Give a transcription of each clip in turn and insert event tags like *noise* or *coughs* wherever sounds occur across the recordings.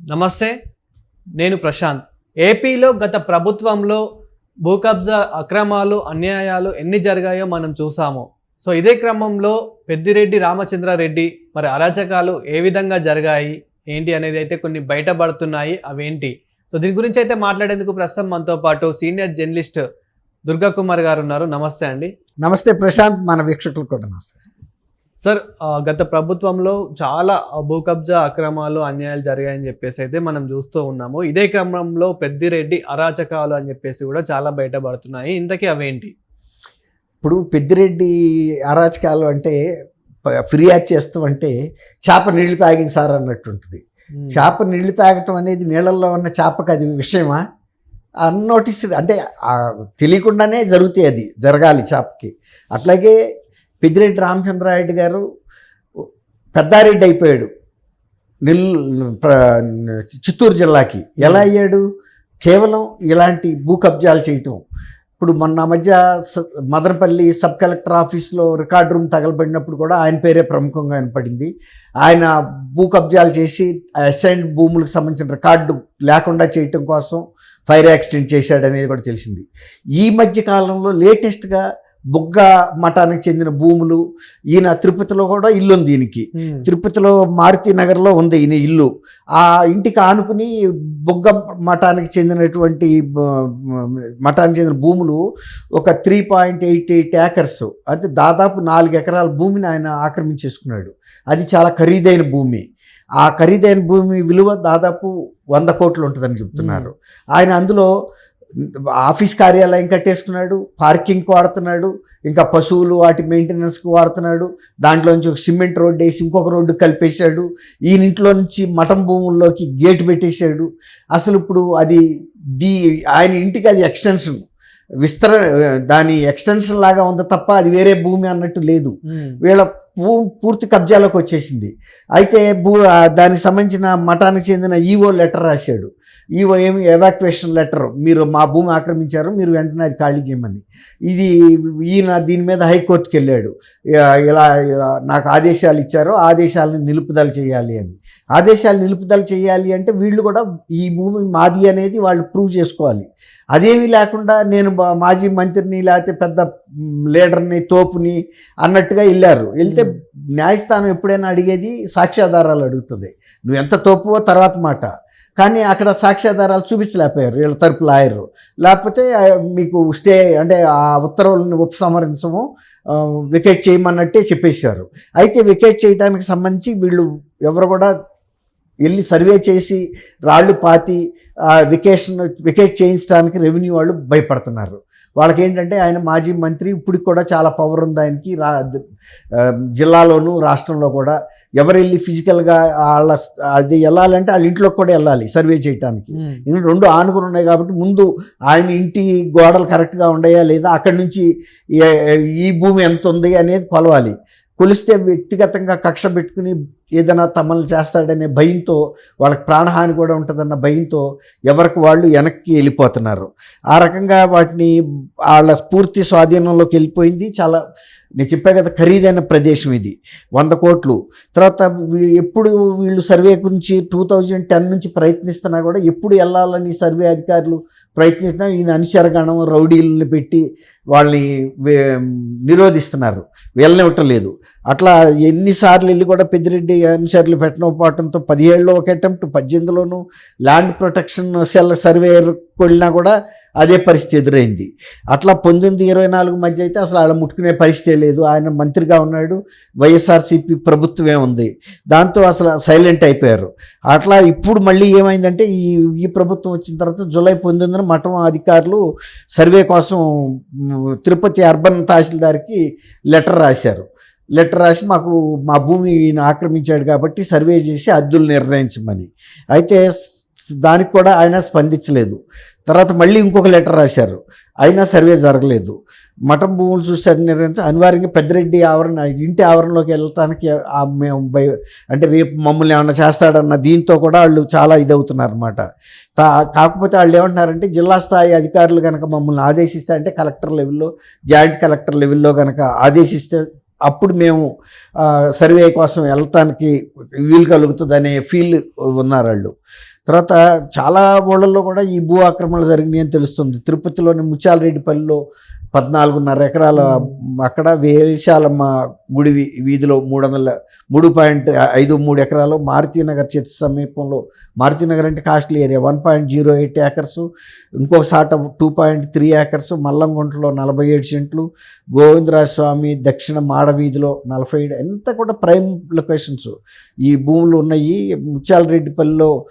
నమస్తే నేను ప్రశాంత్. ఏపీలో గత ప్రభుత్వంలో భూ కబ్జా అక్రమాలు అన్యాయాలు ఎన్ని జరిగాయో మనం చూసాము. సో ఇదే క్రమంలో పెద్దిరెడ్డి రామచంద్రారెడ్డి మరి అరాచకాలు ఏ విధంగా జరిగాయి ఏంటి అనేది అయితే కొన్ని బయటపడుతున్నాయి అవేంటి? సో దీని గురించి అయితే మాట్లాడేందుకు ప్రస్తుతం మనతో పాటు సీనియర్ జర్నలిస్ట్ దుర్గా కుమార్ గారు ఉన్నారు. నమస్తే అండి. నమస్తే ప్రశాంత్ మన వీక్షకులు కూడా నమస్తే సార్ గత ప్రభుత్వంలో చాలా భూ కబ్జా అక్రమాలు అన్యాయాలు జరిగాయని చెప్పేసి అయితే మనం చూస్తూ ఉన్నాము. ఇదే క్రమంలో పెద్దిరెడ్డి అరాచకాలు అని చెప్పేసి కూడా చాలా బయటపడుతున్నాయి. ఇంతకీ అవేంటి? ఇప్పుడు పెద్దిరెడ్డి అరాచకాలు అంటే ఫిర్యాదు చేస్తాం అంటే చేప నీళ్ళు తాగింది సార్ అన్నట్టు ఉంటుంది ఉమ్, చేప నీళ్ళు తాగటం అనేది నీళ్ళల్లో ఉన్న చేపకు అది విషయమా? అన్నోటిస్ అంటే తెలియకుండానే జరుగుతాయి అది జరగాలి చేపకి. అట్లాగే పెద్దిరెడ్డి రామచంద్రారెడ్డి గారు పెద్దారెడ్డి అయిపోయాడు. ప్ర- చిత్తూరు జిల్లాకి. ఎలా అయ్యాడు? కేవలం ఇలాంటి భూ కబ్జాలు చేయటం. ఇప్పుడు మొన్న మధ్య స- మదనపల్లి సబ్ కలెక్టర్ ఆఫీస్లో రికార్డ్ రూమ్ తగలబడినప్పుడు కూడా ఆయన పేరే ప్రముఖంగా వినపడింది. ఆయన భూ కబ్జాలు చేసి అసైన్ భూములకు సంబంధించిన రికార్డు లేకుండా చేయటం కోసం ఫైర్ యాక్సిడెంట్ చేశాడు అనేది కూడా తెలిసింది. ఈ మధ్య కాలంలో లేటెస్ట్గా బుగ్గ మఠానికి చెందిన భూములు ఈయన తిరుపతిలో కూడా ఇల్లు ఉంది దీనికి తిరుపతిలో మారుతి నగర్లో ఉంది ఈయన ఇల్లు. ఆ ఇంటికి ఆనుకుని బొగ్గ మఠానికి చెందినటువంటి మఠానికి చెందిన భూములు ఒక three point eight eight acres అంటే దాదాపు నాలుగు ఎకరాల భూమిని ఆయన ఆక్రమించేసుకున్నాడు. అది చాలా ఖరీదైన భూమి. ఆ ఖరీదైన భూమి విలువ దాదాపు వంద కోట్లు ఉంటుందని చెప్తున్నారు. ఆయన అందులో ఆఫీస్ కార్యాలయం కట్టేసుకున్నాడు పార్కింగ్కి వాడుతున్నాడు ఇంకా పశువులు వాటి మెయింటెనెన్స్కి వాడుతున్నాడు దాంట్లోంచి ఒక సిమెంట్ రోడ్డు వేసి ఇంకొక రోడ్డు కలిపేశాడు ఈయన ఇంట్లో నుంచి మఠం భూముల్లోకి గేట్ పెట్టేశాడు. అసలు ఇప్పుడు అది దీ ఆయన ఇంటికి అది ఎక్స్టెన్షన్ విస్తర దాని ఎక్స్టెన్షన్ లాగా ఉంది తప్ప అది వేరే భూమి అన్నట్టు లేదు. వీళ్ళ పూ పూర్తి కబ్జాలోకి వచ్చేసింది. అయితే భూ దానికి సంబంధించిన మఠానికి చెందిన ఈవో లెటర్ రాశాడు. ఈవో ఏమి ఎవాక్యుయేషన్ లెటర్ మీరు మా భూమి ఆక్రమించారు మీరు వెంటనే అది ఖాళీ చేయమని. ఇది ఈయన దీని మీద హైకోర్టుకి వెళ్ళాడు. ఇలా- నాకు ఆదేశాలు ఇచ్చారు ఆదేశాలను నిలుపుదల చేయాలి అని. ఆదేశాలు నిలుపుదల చేయాలి అంటే వీళ్ళు కూడా ఈ భూమి మాది అనేది వాళ్ళు ప్రూవ్ చేసుకోవాలి. అదేమీ లేకుండా నేను మాజీ మంత్రిని లేకపోతే పెద్ద లీడర్ని తోపుని అన్నట్టుగా వెళ్ళారు. వెళ్తే న్యాయస్థానం ఎప్పుడైనా అడిగేది సాక్ష్యాధారాలు అడుగుతుంది. నువ్వు ఎంత తోపువో తర్వాత మాట. కానీ అక్కడ సాక్ష్యాధారాలు చూపించలేకపోయారు. వీళ్ళ తరపు లాయరు. లేకపోతే మీకు స్టే అంటే ఆ ఉత్తర్వులను ఉపసంహరించము వికెట్ చేయమన్నట్టే చెప్పేశారు. అయితే వికెట్ చేయడానికి సంబంధించి వీళ్ళు ఎవరు కూడా వెళ్ళి సర్వే చేసి రాళ్ళు పాతి వికేషన్ వికెట్ చేయించడానికి రెవెన్యూ వాళ్ళు భయపడుతున్నారు. వాళ్ళకి ఏంటంటే ఆయన మాజీ మంత్రి ఇప్పటికి కూడా చాలా పవర్ ఉంది ఆయనకి. రా జిల్లాలోను రాష్ట్రంలో కూడా ఎవరు వెళ్ళి ఫిజికల్గా వాళ్ళ అది వెళ్ళాలంటే వాళ్ళ ఇంట్లోకి కూడా వెళ్ళాలి సర్వే చేయడానికి ఎందుకంటే రెండు ఆనుకుని ఉన్నాయి కాబట్టి ముందు ఆయన ఇంటి గోడలు కరెక్ట్గా ఉన్నాయా లేదా అక్కడి నుంచి ఈ భూమి ఎంత ఉంది అనేది కొలవాలి. కొలిస్తే వ్యక్తిగతంగా కక్ష పెట్టుకుని ఏదైనా తమలు చేస్తాడనే భయంతో వాళ్ళకి ప్రాణహాని కూడా ఉంటుందన్న భయంతో ఎవరికి వాళ్ళు వెనక్కి వెళ్ళిపోతున్నారు. ఆ రకంగా వాటిని వాళ్ళ స్ఫూర్తి స్వాధీనంలోకి వెళ్ళిపోయింది. చాలా నేను చెప్పా కదా ఖరీదైన ప్రదేశం ఇది. వంద కోట్లు. తర్వాత ఎప్పుడు వీళ్ళు సర్వే గురించి టూ థౌజండ్ టెన్ నుంచి ప్రయత్నిస్తున్నా కూడా ఎప్పుడు వెళ్ళాలని సర్వే అధికారులు ప్రయత్నిస్తున్నా ఈయన అనుచరగణం రౌడీలను పెట్టి వాళ్ళని నిరోధిస్తున్నారు. వెళ్ళనివ్వటం లేదు. అట్లా ఎన్నిసార్లు వెళ్ళి కూడా పెద్దిరెడ్డి అనుచరులు పెట్టకపోవడంతో పదిహేళ్ళలో ఒక అటెంప్ట్ పద్దెనిమిదిలోనూ ల్యాండ్ ప్రొటెక్షన్ సెల్ సర్వేయర్ వెళ్ళినా కూడా అదే పరిస్థితి ఎదురైంది. అట్లా పంతొమ్మిది ఇరవై నాలుగు మధ్య అయితే అసలు అలా ముట్టుకునే పరిస్థితే లేదు. ఆయన మంత్రిగా ఉన్నాడు. వైఎస్ఆర్సీపీ ప్రభుత్వమే ఉంది. దాంతో అసలు సైలెంట్ అయిపోయారు. అట్లా ఇప్పుడు మళ్ళీ ఏమైందంటే ఈ ఈ ప్రభుత్వం వచ్చిన తర్వాత జూలై పంతొమ్మిదిన మఠం అధికారులు సర్వే కోసం తిరుపతి అర్బన్ తహసీల్దార్కి లెటర్ రాశారు. లెటర్ రాసి మాకు మా భూమి ఈయన ఆక్రమించాడు కాబట్టి సర్వే చేసి అద్దులు నిర్ణయించమని. అయితే దానికి కూడా ఆయన స్పందించలేదు. తర్వాత మళ్ళీ ఇంకొక లెటర్ రాశారు. అయినా సర్వే జరగలేదు. మఠం భూములు చూసి నిర్ణయించి అనివార్యంగా పెద్దరెడ్డి ఆవరణ ఇంటి ఆవరణలోకి వెళ్ళటానికి మేము భయ అంటే రేపు మమ్మల్ని ఏమన్నా చేస్తాడన్న దీంతో కూడా వాళ్ళు చాలా ఇదవుతున్నారు అనమాట కాకపోతే వాళ్ళు ఏమంటున్నారంటే జిల్లా స్థాయి అధికారులు కనుక మమ్మల్ని ఆదేశిస్తే అంటే కలెక్టర్ లెవెల్లో జాయింట్ కలెక్టర్ లెవెల్లో కనుక ఆదేశిస్తే అప్పుడు మేము సర్వే కోసం వెళ్ళటానికి వీలు కలుగుతుంది అనే ఫీల్ ఉన్నారు వాళ్ళు తర్వాత చాలా ఊళ్ళల్లో కూడా ఈ భూ ఆక్రమణలు జరిగినాయి అని తెలుస్తుంది. తిరుపతిలోని ముత్యాలరెడ్డిపల్లిలో పద్నాలుగున్నర ఎకరాల అక్కడ వేశాలమ్మ గుడి వీధిలో మూడు వందల మూడు పాయింట్ ఐదు మూడు ఎకరాలు మారుతీనగర్ చర్చ్ సమీపంలో. మారుతీనగర్ అంటే costly area. One point zero eight acres. ఇంకో సాట టూ పాయింట్ త్రీ ఏకర్స్. మల్లంగుంటలో నలభై ఏడు సెంట్లు. గోవిందరాజ స్వామి దక్షిణ మాడ వీధిలో నలభై ఏడు. ఎంత కూడా ప్రైమ్ లొకేషన్స్. ఈ భూములు ఉన్నాయి. ముత్యాలరెడ్డిపల్లిలో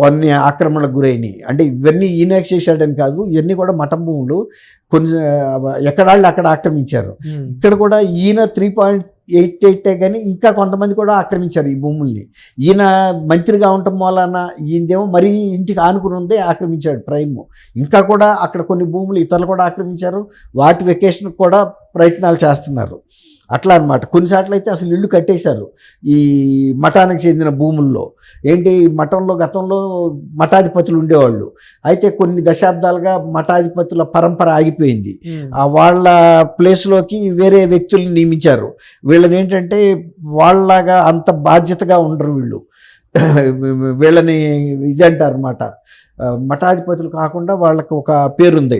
కొన్ని ఆక్రమణకు గురైనాయి. అంటే ఇవన్నీ ఈయన చేశాడని కాదు ఇవన్నీ కూడా మఠం భూములు. కొన్ని ఎక్కడాళ్ళు అక్కడ ఆక్రమించారు. ఇక్కడ కూడా ఈయన త్రీ పాయింట్ ఎయిట్ ఎయిటే కానీ ఇంకా కొంతమంది కూడా ఆక్రమించారు ఈ భూముల్ని. ఈయన మంత్రిగా ఉండటం వలన ఈయనదేమో మరీ ఇంటికి ఆనుకుని ఉందే ఆక్రమించాడు ప్రైమ్. ఇంకా కూడా అక్కడ కొన్ని భూములు ఇతరులు కూడా ఆక్రమించారు. వాటి వెకేషన్ కూడా ప్రయత్నాలు చేస్తున్నారు. అట్లా అన్నమాట. కొన్నిసార్లు అయితే అసలు ఇల్లు కట్టేశారు ఈ మఠానికి చెందిన భూముల్లో. ఏంటి? మఠంలో గతంలో మఠాధిపతులు ఉండేవాళ్ళు. అయితే కొన్ని దశాబ్దాలుగా మఠాధిపతుల పరంపర ఆగిపోయింది. వాళ్ళ ప్లేస్లోకి వేరే వ్యక్తుల్ని నియమించారు. వీళ్ళని ఏంటంటే వాళ్ళలాగా అంత బాధ్యతగా ఉండరు వీళ్ళు. *coughs* వీళ్ళని ఇది అంటారు అనమాట మఠాధిపతులు కాకుండా వాళ్ళకి ఒక పేరుంది.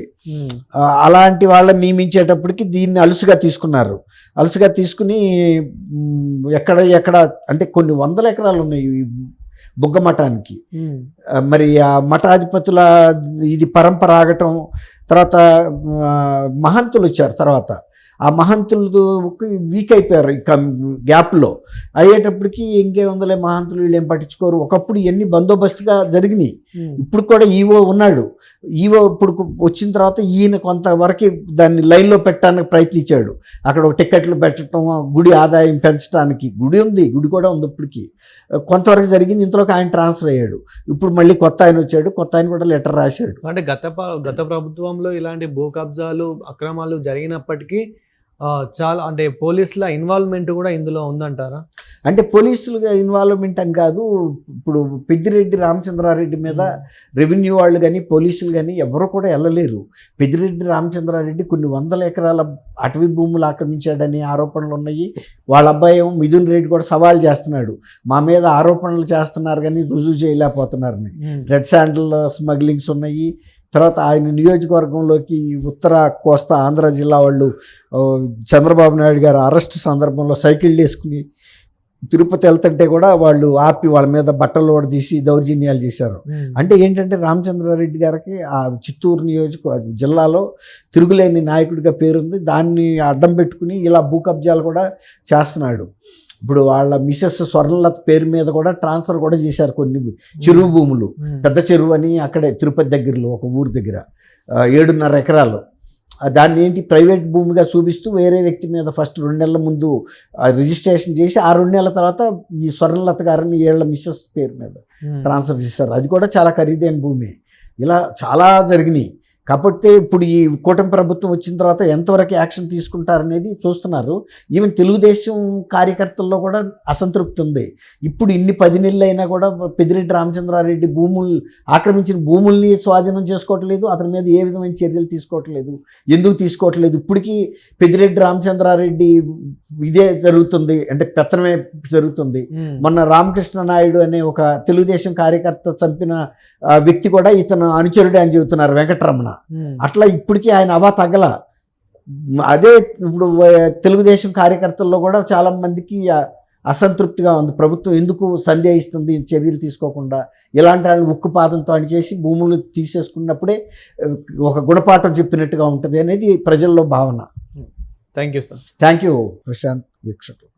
అలాంటి వాళ్ళని నియమించేటప్పటికి దీన్ని అలుసుగా తీసుకున్నారు. అలుసుగా తీసుకుని ఎక్కడ ఎక్కడ అంటే కొన్ని వందల ఎకరాలు ఉన్నాయి ఈ బుగ్గ మఠానికి. మరి ఆ మఠాధిపతుల ఇది పరంపర ఆగటం తర్వాత మహంతులు వచ్చారు తర్వాత. ఆ మహంతులు వీక్ అయిపోయారు ఇక గ్యాప్లో అయ్యేటప్పటికి ఇంకేముందలే మహంతులు వీళ్ళు ఏం పట్టించుకోరు. ఒకప్పుడు ఇవన్నీ బందోబస్తుగా జరిగినాయి. ఇప్పుడు కూడా ఈవో ఉన్నాడు. ఈవో ఇప్పుడు వచ్చిన తర్వాత ఈయన కొంతవరకు దాన్ని లైన్లో పెట్టడానికి ప్రయత్నించాడు. అక్కడ ఒక టికెట్లు పెట్టడం గుడి ఆదాయం పెంచడానికి. గుడి ఉంది గుడి కూడా ఉంది ఇప్పటికి. కొంతవరకు జరిగింది ఇంతలోకి ఆయన ట్రాన్స్ఫర్ అయ్యాడు. ఇప్పుడు మళ్ళీ కొత్త ఆయన వచ్చాడు కొత్త ఆయన కూడా లెటర్ రాశాడు. అంటే గత గత ప్రభుత్వంలో ఇలాంటి భూ కబ్జాలు అక్రమాలు జరిగినప్పటికీ చాలా అంటే పోలీసుల ఇన్వాల్వ్మెంట్ కూడా ఇందులో ఉందంటారా? అంటే పోలీసులుగా ఇన్వాల్వ్మెంట్ అని కాదు ఇప్పుడు పెద్దిరెడ్డి రామచంద్రారెడ్డి మీద రెవెన్యూ వాళ్ళు కానీ పోలీసులు కానీ ఎవరు కూడా వెళ్ళలేరు పెద్దిరెడ్డి రామచంద్రారెడ్డి కొన్ని వందల ఎకరాల అటవీ భూములు ఆక్రమించాడని ఆరోపణలు ఉన్నాయి. వాళ్ళ అబ్బాయి ఏమో మిథున్ రెడ్డి కూడా సవాల్ చేస్తున్నాడు. మా మీద ఆరోపణలు చేస్తున్నారు కానీ రుజువు చేయలేకపోతున్నారని. రెడ్ శాండిల్ స్మగ్లింగ్స్ ఉన్నాయి. తర్వాత ఆయన నియోజకవర్గంలోకి ఉత్తర కోస్తా ఆంధ్ర జిల్లా వాళ్ళు చంద్రబాబు నాయుడు గారు అరెస్ట్ సందర్భంలో సైకిల్ వేసుకుని తిరుపతి వెళ్తుంటే కూడా వాళ్ళు ఆపి వాళ్ళ మీద బట్టలు కూడా తీసి దౌర్జన్యాలు చేశారు. అంటే ఏంటంటే రామచంద్రారెడ్డి గారికి ఆ చిత్తూరు నియోజక జిల్లాలో తిరుగులేని నాయకుడిగా పేరుంది. దాన్ని అడ్డం పెట్టుకుని ఇలా భూ కబ్జాలు కూడా చేస్తున్నాడు. ఇప్పుడు వాళ్ళ మిసెస్ స్వర్ణలత పేరు మీద కూడా ట్రాన్స్ఫర్ కూడా చేశారు కొన్ని చెరువు భూములు. పెద్ద చెరువు అని అక్కడే తిరుపతి దగ్గరలో ఒక ఊరు దగ్గర ఏడున్నర ఎకరాలు. దాన్ని ఏంటి ప్రైవేట్ భూమిగా చూపిస్తూ వేరే వ్యక్తి మీద ఫస్ట్ రెండు నెలల ముందు రిజిస్ట్రేషన్ చేసి ఆ రెండు నెలల తర్వాత ఈ స్వర్ణలత గారిని ఏళ్ళ మిస్సెస్ పేరు మీద. ట్రాన్స్ఫర్ చేశారు. అది కూడా చాలా ఖరీదైన భూమి. ఇలా చాలా జరిగినాయి. కాబట్టి ఇప్పుడు ఈ కూటమి ప్రభుత్వం వచ్చిన తర్వాత ఎంతవరకు యాక్షన్ తీసుకుంటారనేది చూస్తున్నారు. ఈవెన్ తెలుగుదేశం కార్యకర్తల్లో కూడా అసంతృప్తి ఉంది. ఇప్పుడు ఇన్ని పది నెలలు అయినా కూడా పెద్దిరెడ్డి రామచంద్రారెడ్డి భూములు ఆక్రమించిన భూముల్ని స్వాధీనం చేసుకోవట్లేదు. అతని మీద ఏ విధమైన చర్యలు తీసుకోవట్లేదు. ఎందుకు తీసుకోవట్లేదు? ఇప్పటికీ పెద్దిరెడ్డి రామచంద్రారెడ్డి ఇదే జరుగుతుంది. అంటే పెత్తనమే జరుగుతుంది. మొన్న రామకృష్ణ నాయుడు అనే ఒక తెలుగుదేశం కార్యకర్త చంపిన వ్యక్తి కూడా ఇతను అనుచరుడే అని చెబుతున్నారు వెంకటరమణ. అట్లా ఇప్పటికీ ఆయన అవా తగ్గల అదే ఇప్పుడు తెలుగుదేశం కార్యకర్తల్లో కూడా చాలా మందికి అసంతృప్తిగా ఉంది. ప్రభుత్వం ఎందుకు సందేహిస్తుంది చర్యలు తీసుకోకుండా? ఇలాంటి వాళ్ళని ఉక్కుపాదంతో అణిచేసి భూములు తీసేసుకున్నప్పుడే ఒక గుణపాఠం చెప్పినట్టుగా ఉంటుంది అనేది ప్రజల్లో భావన. Thank you sir. Thank you Prashant వీక్షకులు.